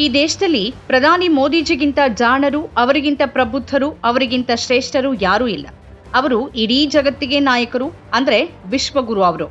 ಈ ದೇಶದಲ್ಲಿ ಪ್ರಧಾನಿ ಮೋದಿಜಿಗಿಂತ ಜಾಣರು, ಅವರಿಗಿಂತ ಪ್ರಬುದ್ಧರು, ಅವರಿಗಿಂತ ಶ್ರೇಷ್ಠರು ಯಾರೂ ಇಲ್ಲ. ಅವರು ಇಡೀ ಜಗತ್ತಿಗೆ ನಾಯಕರು, ಅಂದ್ರೆ ವಿಶ್ವಗುರು ಅವರು.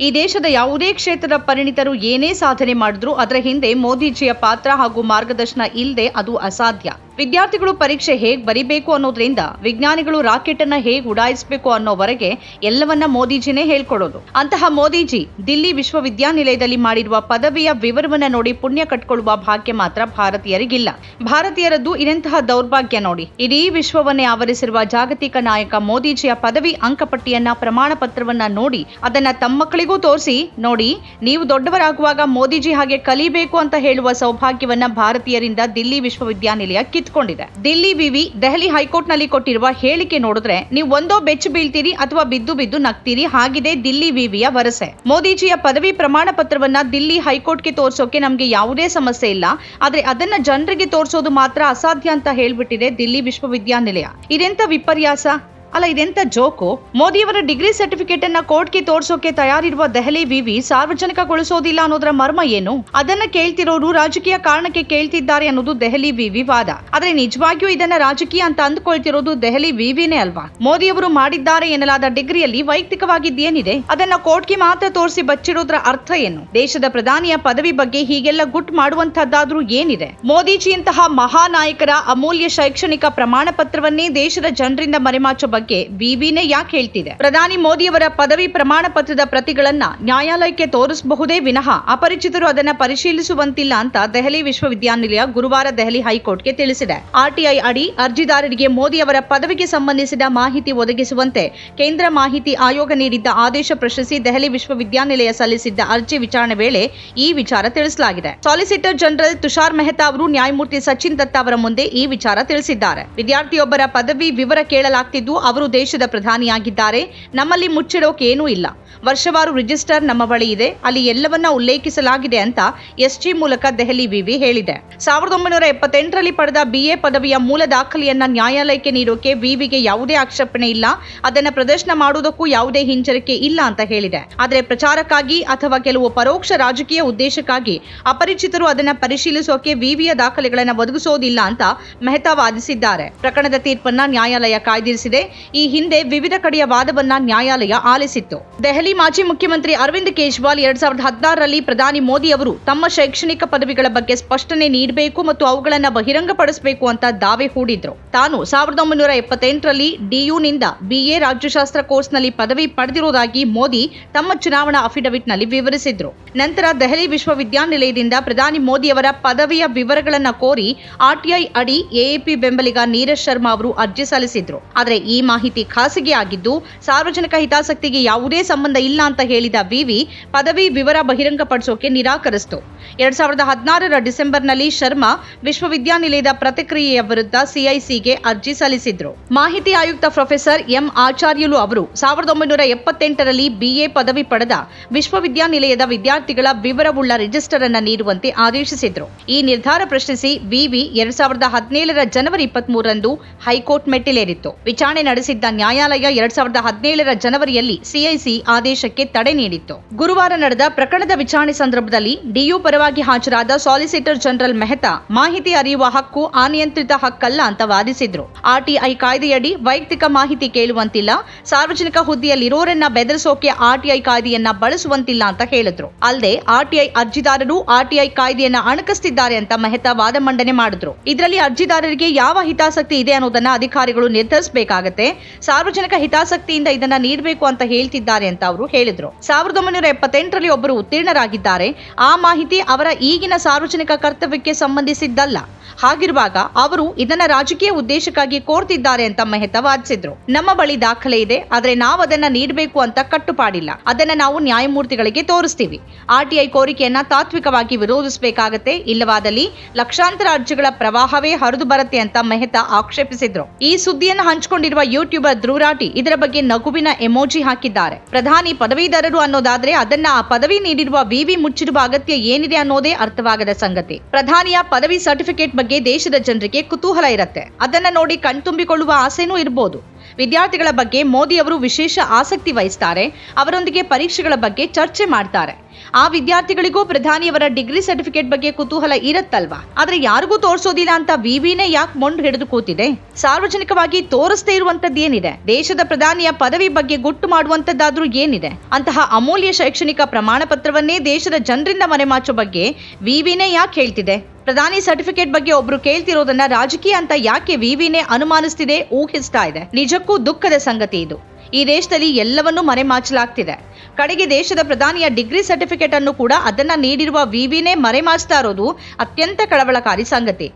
ಈ ದೇಶದ ಯಾವುದೇ ಕ್ಷೇತ್ರದ ಪರಿಣಿತರು ಏನೇ ಸಾಧನೆ ಮಾಡಿದ್ರು ಅದರ ಹಿಂದೆ ಮೋದಿಜಿಯ ಪಾತ್ರ ಹಾಗೂ ಮಾರ್ಗದರ್ಶನ ಇಲ್ಲದೆ ಅದು ಅಸಾಧ್ಯ. ವಿದ್ಯಾರ್ಥಿಗಳು ಪರೀಕ್ಷೆ ಹೇಗ್ ಬರಿಬೇಕು ಅನ್ನೋದ್ರಿಂದ ವಿಜ್ಞಾನಿಗಳು ರಾಕೆಟ್ ಅನ್ನ ಹೇಗ್ ಉಡಾಯಿಸಬೇಕು ಅನ್ನೋವರೆಗೆ ಎಲ್ಲವನ್ನ ಮೋದಿಜಿನೇ ಹೇಳ್ಕೊಡೋದು. ಅಂತಹ ಮೋದಿಜಿ ದಿಲ್ಲಿ ವಿಶ್ವವಿದ್ಯಾನಿಲಯದಲ್ಲಿ ಮಾಡಿರುವ ಪದವಿಯ ವಿವರವನ್ನ ನೋಡಿ ಪುಣ್ಯ ಕಟ್ಕೊಳ್ಳುವ ಭಾಗ್ಯ ಮಾತ್ರ ಭಾರತೀಯರಿಗಿಲ್ಲ. ಭಾರತೀಯರದ್ದು ಇದೆಂತಹ ದೌರ್ಭಾಗ್ಯ ನೋಡಿ. ಇಡೀ ವಿಶ್ವವನ್ನೇ ಆವರಿಸಿರುವ ಜಾಗತಿಕ ನಾಯಕ ಮೋದಿಜಿಯ ಪದವಿ ಅಂಕಪಟ್ಟಿಯನ್ನ ಪ್ರಮಾಣ ಪತ್ರವನ್ನ ನೋಡಿ ಅದನ್ನ ತಮ್ಮಕ್ಕಳಿಗೂ ತೋರಿಸಿ, ನೋಡಿ, ನೀವು ದೊಡ್ಡವರಾಗುವಾಗ ಮೋದಿಜಿ ಹಾಗೆ ಕಲಿಬೇಕು ಅಂತ ಹೇಳುವ ಸೌಭಾಗ್ಯವನ್ನ ಭಾರತೀಯರಿಂದ ದಿಲ್ಲಿ ವಿಶ್ವವಿದ್ಯಾನಿಲಯ ಕಿತ್ಕೊಂಡಿದೆ. ದಿಲ್ಲಿ ವಿವಿ ದೆಹಲಿ ಹೈಕೋರ್ಟ್ನಲ್ಲಿ ಕೊಟ್ಟಿರುವ ಹೇಳಿಕೆ ನೋಡಿದ್ರೆ ನೀವು ಒಂದೋ ಬೆಚ್ಚು ಬೀಳ್ತೀರಿ ಅಥವಾ ಬಿದ್ದು ಬಿದ್ದು ನಗ್ತೀರಿ, ಹಾಗಿದೆ ದಿಲ್ಲಿ ವಿವಿಯ ವರಸೆ. ಮೋದಿಜಿಯ ಪದವಿ ಪ್ರಮಾಣ ಪತ್ರವನ್ನ ದಿಲ್ಲಿ ಹೈಕೋರ್ಟ್ಗೆ ತೋರಿಸೋಕೆ ನಮಗೆ ಯಾವುದೇ ಸಮಸ್ಯೆ ಇಲ್ಲ. ಆದ್ರೆ ಅದನ್ನ ಜನರಿಗೆ ತೋರಿಸೋದು ಮಾತ್ರ ಅಸಾಧ್ಯ ಅಂತ ಹೇಳ್ಬಿಟ್ಟಿದೆ ದಿಲ್ಲಿ ವಿಶ್ವವಿದ್ಯಾನಿಲಯ. ಇದೆಂತ ವಿಪರ್ಯಾಸ? ಅಲ್ಲ, ಇದೆಂತ ಜೋಕು? ಮೋದಿಯವರ ಡಿಗ್ರಿ ಸರ್ಟಿಫಿಕೇಟ್ ಅನ್ನ ಕೋರ್ಟ್ಗೆ ತೋರಿಸೋಕೆ ತಯಾರಿರುವ ದೆಹಲಿ ವಿವಿ ಸಾರ್ವಜನಿಕಗೊಳಿಸೋದಿಲ್ಲ ಅನ್ನೋದರ ಮರ್ಮ ಏನು? ಅದನ್ನ ಕೇಳ್ತಿರೋರು ರಾಜಕೀಯ ಕಾರಣಕ್ಕೆ ಕೇಳ್ತಿದ್ದಾರೆ ಅನ್ನೋದು ದೆಹಲಿ ವಿವಿ ವಾದ. ಆದ್ರೆ ನಿಜವಾಗಿಯೂ ಇದನ್ನ ರಾಜಕೀಯ ಅಂತ ಅಂದ್ಕೊಳ್ತಿರೋದು ದೆಹಲಿ ವಿವಿನೇ ಅಲ್ವಾ? ಮೋದಿಯವರು ಮಾಡಿದ್ದಾರೆ ಎನ್ನಲಾದ ಡಿಗ್ರಿಯಲ್ಲಿ ವೈಯಕ್ತಿಕವಾಗಿದ್ದೇನಿದೆ? ಅದನ್ನ ಕೋರ್ಟ್ಗೆ ಮಾತ್ರ ತೋರಿಸಿ ಬಚ್ಚಿಡೋದ್ರ ಅರ್ಥ ಏನು? ದೇಶದ ಪ್ರಧಾನಿಯ ಪದವಿ ಬಗ್ಗೆ ಹೀಗೆಲ್ಲ ಗುಟ್ ಮಾಡುವಂತಹದ್ದಾದ್ರೂ ಏನಿದೆ? ಮೋದಿಜಿಯಂತಹ ಮಹಾನಾಯಕರ ಅಮೂಲ್ಯ ಶೈಕ್ಷಣಿಕ ಪ್ರಮಾಣ ಪತ್ರವನ್ನೇ ದೇಶದ ಜನರಿಂದ ಮರೆಮಾಚೋ ಬಗ್ಗೆ ವಿವಿನೇ ಯಾಕೆ ಹೇಳ್ತಿದೆ? ಪ್ರಧಾನಿ ಮೋದಿಯವರ ಪದವಿ ಪ್ರಮಾಣ ಪತ್ರದ ಪ್ರತಿಗಳನ್ನ ನ್ಯಾಯಾಲಯಕ್ಕೆ ತೋರಿಸಬಹುದೇ ವಿನಃ ಅಪರಿಚಿತರು ಅದನ್ನ ಪರಿಶೀಲಿಸುವಂತಿಲ್ಲ ಅಂತ ದೆಹಲಿ ವಿಶ್ವವಿದ್ಯಾನಿಲಯ ಗುರುವಾರ ದೆಹಲಿ ಹೈಕೋರ್ಟ್ಗೆ ತಿಳಿಸಿದೆ. ಆರ್ಟಿಐ ಅಡಿ ಅರ್ಜಿದಾರರಿಗೆ ಮೋದಿಯವರ ಪದವಿಗೆ ಸಂಬಂಧಿಸಿದ ಮಾಹಿತಿ ಒದಗಿಸುವಂತೆ ಕೇಂದ್ರ ಮಾಹಿತಿ ಆಯೋಗ ನೀಡಿದ್ದ ಆದೇಶ ಪ್ರಶ್ನಿಸಿ ದೆಹಲಿ ವಿಶ್ವವಿದ್ಯಾನಿಲಯ ಸಲ್ಲಿಸಿದ್ದ ಅರ್ಜಿ ವಿಚಾರಣೆ ವೇಳೆ ಈ ವಿಚಾರ ತಿಳಿಸಲಾಗಿದೆ. ಸಾಲಿಸಿಟರ್ ಜನರಲ್ ತುಷಾರ್ ಮೆಹ್ತಾ ಅವರು ನ್ಯಾಯಮೂರ್ತಿ ಸಚಿನ್ ದತ್ತ ಅವರ ಮುಂದೆ ಈ ವಿಚಾರ ತಿಳಿಸಿದ್ದಾರೆ. ವಿದ್ಯಾರ್ಥಿಯೊಬ್ಬರ ಪದವಿ ವಿವರ ಕೇಳಲಾಗ್ತಿದ್ದು ಅವರು ದೇಶದ ಪ್ರಧಾನಿಯಾಗಿದ್ದಾರೆ. ನಮ್ಮಲ್ಲಿ ಮುಚ್ಚಿಡೋಕೇನೂ ಇಲ್ಲ. ವರ್ಷವಾರು ರಿಜಿಸ್ಟರ್ ನಮ್ಮ ಬಳಿ ಇದೆ. ಅಲ್ಲಿ ಎಲ್ಲವನ್ನ ಉಲ್ಲೇಖಿಸಲಾಗಿದೆ ಅಂತ ಎಸ್ಜಿ ಮೂಲಕ ದೆಹಲಿ ವಿವಿ ಹೇಳಿದೆ. ಸಾವಿರದ ಒಂಬೈನೂರ ಎಪ್ಪತ್ತೆಂಟರಲ್ಲಿ ಪಡೆದ ಬಿಎ ಪದವಿಯ ಮೂಲ ದಾಖಲೆಯನ್ನ ನ್ಯಾಯಾಲಯಕ್ಕೆ ನೀಡೋಕೆ ವಿವಿಗೆ ಯಾವುದೇ ಆಕ್ಷೇಪಣೆ ಇಲ್ಲ. ಅದನ್ನ ಪ್ರದರ್ಶನ ಮಾಡುವುದಕ್ಕೂ ಯಾವುದೇ ಹಿಂಜರಿಕೆ ಇಲ್ಲ ಅಂತ ಹೇಳಿದೆ. ಆದರೆ ಪ್ರಚಾರಕ್ಕಾಗಿ ಅಥವಾ ಕೆಲವು ಪರೋಕ್ಷ ರಾಜಕೀಯ ಉದ್ದೇಶಕ್ಕಾಗಿ ಅಪರಿಚಿತರು ಅದನ್ನ ಪರಿಶೀಲಿಸೋಕೆ ವಿವಿಯ ದಾಖಲೆಗಳನ್ನು ಒದಗಿಸೋದಿಲ್ಲ ಅಂತ ಮೆಹ್ತಾ ವಾದಿಸಿದ್ದಾರೆ. ಪ್ರಕರಣದ ತೀರ್ಪನ್ನ ನ್ಯಾಯಾಲಯ ಕಾಯ್ದಿರಿಸಿದೆ. ಈ ಹಿಂದೆ ವಿವಿಧ ಕಡೆಯ ವಾದವನ್ನ ನ್ಯಾಯಾಲಯ ಆಲಿಸಿತ್ತು. ದೆಹಲಿ ಮಾಜಿ ಮುಖ್ಯಮಂತ್ರಿ ಅರವಿಂದ್ ಕೇಜ್ವಾಲ್ ಎರಡ್ ಸಾವಿರದ ಹದಿನಾರರಲ್ಲಿ ಪ್ರಧಾನಿ ಮೋದಿ ಅವರು ತಮ್ಮ ಶೈಕ್ಷಣಿಕ ಪದವಿಗಳ ಬಗ್ಗೆ ಸ್ಪಷ್ಟನೆ ನೀಡಬೇಕು ಮತ್ತು ಅವುಗಳನ್ನು ಬಹಿರಂಗಪಡಿಸಬೇಕು ಅಂತ ದಾವೆ ಹೂಡಿದ್ರು. ತಾನು ಸಾವಿರದ ಒಂಬೈನೂರ ಎಪ್ಪತ್ತೆಂಟರಲ್ಲಿ ಡಿಯುನಿಂದ ಬಿಎ ರಾಜ್ಯಶಾಸ್ತ್ರ ಕೋರ್ಸ್ನಲ್ಲಿ ಪದವಿ ಪಡೆದಿರುವುದಾಗಿ ಮೋದಿ ತಮ್ಮ ಚುನಾವಣಾ ಅಫಿಡವಿಟ್ನಲ್ಲಿ ವಿವರಿಸಿದ್ರು. ನಂತರ ದೆಹಲಿ ವಿಶ್ವವಿದ್ಯಾನಿಲಯದಿಂದ ಪ್ರಧಾನಿ ಮೋದಿ ಅವರ ಪದವಿಯ ವಿವರಗಳನ್ನ ಕೋರಿ ಆರ್ಟಿಐ ಅಡಿ ಎಎಪಿ ಬೆಂಬಲಿಗ ನೀರಜ್ ಶರ್ಮಾ ಅವರು ಅರ್ಜಿ ಸಲ್ಲಿಸಿದ್ರು. ಆದರೆ ಈ ಮಾಹಿತಿ ಖಾಸಗಿ ಆಗಿದ್ದು ಸಾರ್ವಜನಿಕ ಹಿತಾಸಕ್ತಿಗೆ ಯಾವುದೇ ಸಂಬಂಧ ಇಲ್ಲ ಅಂತ ಹೇಳಿದ ವಿವಿ, ಪದವಿ ವಿವರ ಬಹಿರಂಗಪಡಿಸೋಕೆ ನಿರಾಕರಿಸಿತು. ಎರಡ್ ಸಾವಿರದ ಹದಿನಾರರ ಡಿಸೆಂಬರ್ನಲ್ಲಿ ಶರ್ಮಾ ವಿಶ್ವವಿದ್ಯಾನಿಲಯದ ಪ್ರತಿಕ್ರಿಯೆಯ ವಿರುದ್ಧ ಸಿಐಸಿಗೆ ಅರ್ಜಿ ಸಲ್ಲಿಸಿದ್ರು. ಮಾಹಿತಿ ಆಯುಕ್ತ ಪ್ರೊಫೆಸರ್ ಎಂ ಆಚಾರ್ಯುಲು ಅವರು ಸಾವಿರದ ಒಂಬೈನೂರ ಎಪ್ಪತ್ತೆಂಟರಲ್ಲಿ ಬಿಎ ಪದವಿ ಪಡೆದ ವಿಶ್ವವಿದ್ಯಾನಿಲಯದ ವಿದ್ಯಾರ್ಥಿಗಳ ವಿವರವುಳ್ಳ ರಿಜಿಸ್ಟರ್ ಅನ್ನು ನೀಡುವಂತೆ ಆದೇಶಿಸಿದ್ರು. ಈ ನಿರ್ಧಾರ ಪ್ರಶ್ನಿಸಿ ವಿವಿ ಎರಡ್ ಸಾವಿರದ ಹದಿನೇಳರ ಜನವರಿ ಇಪ್ಪತ್ಮೂರರಂದು ಹೈಕೋರ್ಟ್ ಮೆಟ್ಟಿಲೇರಿತ್ತು. ವಿಚಾರಣೆ ನಡೆಸಿದ್ದ ನ್ಯಾಯಾಲಯ ಎರಡ್ ಸಾವಿರದ ಹದಿನೇಳರ ಜನವರಿಯಲ್ಲಿ ಸಿಐಸಿ ಆದೇಶಕ್ಕೆ ತಡೆ ನೀಡಿತ್ತು. ಗುರುವಾರ ನಡೆದ ಪ್ರಕರಣದ ವಿಚಾರಣೆ ಸಂದರ್ಭದಲ್ಲಿ ಡಿಯು ಪರವಾಗಿ ಹಾಜರಾದ ಸಾಲಿಸಿಟರ್ ಜನರಲ್ ಮೆಹ್ತಾ ಮಾಹಿತಿ ಅರಿಯುವ ಹಕ್ಕು, ಅನಿಯಂತ್ರಿತ ಹಕ್ಕಲ್ಲ ಅಂತ ವಾದಿಸಿದ್ರು. ಆರ್ಟಿಐ ಕಾಯ್ದೆಯಡಿ ವೈಯಕ್ತಿಕ ಮಾಹಿತಿ ಕೇಳುವಂತಿಲ್ಲ, ಸಾರ್ವಜನಿಕ ಹುದ್ದೆಯಲ್ಲಿರೋರನ್ನ ಬೆದರಿಸೋಕೆ ಆರ್ಟಿಐ ಕಾಯ್ದೆಯನ್ನ ಬಳಸುವಂತಿಲ್ಲ ಅಂತ ಹೇಳಿದ್ರು. ಅಲ್ಲದೆ ಆರ್ಟಿಐ ಅರ್ಜಿದಾರರು ಆರ್ಟಿಐ ಕಾಯ್ದೆಯನ್ನ ಅಣಕಿಸ್ತಿದ್ದಾರೆ ಅಂತ ಮೆಹ್ತಾ ವಾದ ಮಂಡನೆ ಮಾಡಿದ್ರು. ಇದರಲ್ಲಿ ಅರ್ಜಿದಾರರಿಗೆ ಯಾವ ಹಿತಾಸಕ್ತಿ ಇದೆ ಅನ್ನೋದನ್ನ ಅಧಿಕಾರಿಗಳು ನಿರ್ಧರಿಸಬೇಕಾಗತ್ತೆ. ಸಾರ್ವಜನಿಕ ಹಿತಾಸಕ್ತಿಯಿಂದ ಇದನ್ನ ನೀಡಬೇಕು ಅಂತ ಹೇಳ್ತಿದ್ದಾರೆ ಅಂತ ಅವರು ಹೇಳಿದ್ರು. ಸಾವಿರದ ಒಂಬೈನೂರ ಎಪ್ಪತ್ತೆಂಟರಲ್ಲಿ ಒಬ್ಬರು ಉತ್ತೀರ್ಣರಾಗಿದ್ದಾರೆ. ಆ ಮಾಹಿತಿ ಅವರ ಈಗಿನ ಸಾರ್ವಜನಿಕ ಕರ್ತವ್ಯಕ್ಕೆ ಸಂಬಂಧಿಸಿದ್ದಲ್ಲ. ಹಾಗಿರುವಾಗ ಅವರು ಇದನ್ನ ರಾಜಕೀಯ ಉದ್ದೇಶಕ್ಕಾಗಿ ಕೋರ್ತಿದ್ದಾರೆ ಅಂತ ಮೆಹ್ತಾ ವಾದಿಸಿದ್ರು. ನಮ್ಮ ಬಳಿ ದಾಖಲೆ ಇದೆ, ಆದ್ರೆ ನಾವು ಅದನ್ನ ನೀಡಬೇಕು ಅಂತ ಕಟ್ಟುಪಾಡಿಲ್ಲ. ಅದನ್ನ ನಾವು ನ್ಯಾಯಮೂರ್ತಿಗಳಿಗೆ ತೋರಿಸ್ತೀವಿ. ಆರ್ಟಿಐ ಕೋರಿಕೆಯನ್ನ ತಾತ್ವಿಕವಾಗಿ ವಿರೋಧಿಸಬೇಕಾಗತ್ತೆ, ಇಲ್ಲವಾದಲ್ಲಿ ಲಕ್ಷಾಂತರ ಅರ್ಜಿಗಳ ಪ್ರವಾಹವೇ ಹರಿದು ಬರುತ್ತೆ ಅಂತ ಮೆಹ್ತಾ ಆಕ್ಷೇಪಿಸಿದ್ರು. ಈ ಸುದ್ದಿಯನ್ನು ಹಂಚಿಕೊಂಡಿರುವ ಯೂಟ್ಯೂಬರ್ ಧ್ರುವರಾಟಿ ಇದರ ಬಗ್ಗೆ ನಗುವಿನ ಎಮೋಜಿ ಹಾಕಿದ್ದಾರೆ. ಪ್ರಧಾನಿ ಪದವೀಧರರು ಅನ್ನೋದಾದ್ರೆ ಅದನ್ನ ಆ ಪದವಿ ನೀಡಿರುವ ವಿವಿ ಮುಚ್ಚಿರುವ ಅಗತ್ಯ ಏನಿದೆ ಅನ್ನೋದೇ ಅರ್ಥವಾಗದ ಸಂಗತಿ. ಪ್ರಧಾನಿಯ ಪದವಿ ಸರ್ಟಿಫಿಕೇಟ್ ಬಗ್ಗೆ ದೇಶದ ಜನರಿಗೆ ಕುತೂಹಲ ಇರುತ್ತೆ. ಅದನ್ನ ನೋಡಿ ಕಣ್ತುಂಬಿಕೊಳ್ಳುವ ಆಸೆನೂ ಇರಬಹುದು ವಿದ್ಯಾರ್ಥಿಗಳ ಬಗ್ಗೆ ಮೋದಿ ಅವರು ವಿಶೇಷ ಆಸಕ್ತಿ ವಹಿಸ್ತಾರೆ. ಅವರೊಂದಿಗೆ ಪರೀಕ್ಷೆಗಳ ಬಗ್ಗೆ ಚರ್ಚೆ ಮಾಡ್ತಾರೆ. ಆ ವಿದ್ಯಾರ್ಥಿಗಳಿಗೂ ಪ್ರಧಾನಿಯವರ ಡಿಗ್ರಿ ಸರ್ಟಿಫಿಕೇಟ್ ಬಗ್ಗೆ ಕುತೂಹಲ ಇರತ್ತಲ್ವಾ? ಆದ್ರೆ ಯಾರಿಗೂ ತೋರಿಸೋದಿಲ್ಲ ಅಂತ ವಿವಿನೇ ಯಾಕೆ ಮೊಂಡು ಹಿಡಿದು ಕೂತಿದೆ? ಸಾರ್ವಜನಿಕವಾಗಿ ತೋರಿಸದೇ ಏನಿದೆ? ದೇಶದ ಪ್ರಧಾನಿಯ ಪದವಿ ಬಗ್ಗೆ ಗುಟ್ಟು ಮಾಡುವಂತದ್ದಾದ್ರೂ ಏನಿದೆ? ಅಂತಹ ಅಮೂಲ್ಯ ಶೈಕ್ಷಣಿಕ ಪ್ರಮಾಣ ಪತ್ರವನ್ನೇ ದೇಶದ ಜನರಿಂದ ಮರೆಮಾಚೋ ಬಗ್ಗೆ ವಿವಿನೇ ಯಾಕೆ ಹೇಳ್ತಿದೆ? ಪ್ರಧಾನಿ ಸರ್ಟಿಫಿಕೇಟ್ ಬಗ್ಗೆ ಒಬ್ರು ಕೇಳ್ತಿರೋದನ್ನ ರಾಜಕೀಯ ಅಂತ ಯಾಕೆ ವಿವಿನೇ ಅನುಮಾನಿಸ್ತಿದೆ, ಊಹಿಸ್ತಾ ಇದೆ. ನಿಜಕ್ಕೂ ದುಃಖದ ಸಂಗತಿ ಇದು. ಈ ದೇಶದಲ್ಲಿ ಎಲ್ಲವನ್ನೂ ಮರೆಮಾಚಲಾಗ್ತಿದೆ. ಕಡೆಗೆ ದೇಶದ ಪ್ರಧಾನಿಯ ಡಿಗ್ರಿ ಸರ್ಟಿಫಿಕೇಟ್ ಅನ್ನು ಕೂಡ ಅದನ್ನ ನೀಡಿರುವ ವಿವಿನೇ ಮರೆಮಾಚ್ತಾ ಇರೋದು ಅತ್ಯಂತ ಕಳವಳಕಾರಿ ಸಂಗತಿ.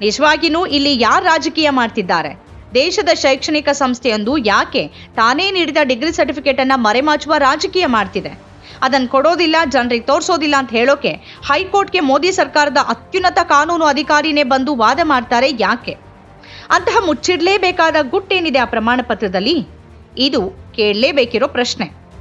ನಿಜವಾಗಿಯೂ ಇಲ್ಲಿ ಯಾರು ರಾಜಕೀಯ ಮಾಡ್ತಿದ್ದಾರೆ? ದೇಶದ ಶೈಕ್ಷಣಿಕ ಸಂಸ್ಥೆಯೊಂದು ಯಾಕೆ ತಾನೇ ನೀಡಿದ ಡಿಗ್ರಿ ಸರ್ಟಿಫಿಕೇಟ್ ಅನ್ನ ಮರೆಮಾಚುವ ರಾಜಕೀಯ ಮಾಡ್ತಿದೆ? ಅದನ್ನು ಕೊಡೋದಿಲ್ಲ, ಜನರಿಗೆ ತೋರಿಸೋದಿಲ್ಲ ಅಂತ ಹೇಳೋಕೆ ಹೈಕೋರ್ಟ್ಗೆ ಮೋದಿ ಸರ್ಕಾರದ ಅತ್ಯುನ್ನತ ಕಾನೂನು ಅಧಿಕಾರಿನೇ ಬಂದು ವಾದ ಮಾಡ್ತಾರೆ ಯಾಕೆ? ಅಂತಹ ಮುಚ್ಚಿಡಲೇಬೇಕಾದ ಗುಟ್ಟೇನಿದೆ ಆ ಪ್ರಮಾಣ ಪತ್ರದಲ್ಲಿ ಇದು ಕೇಳಲೇಬೇಕಿರೋ ಪ್ರಶ್ನೆ.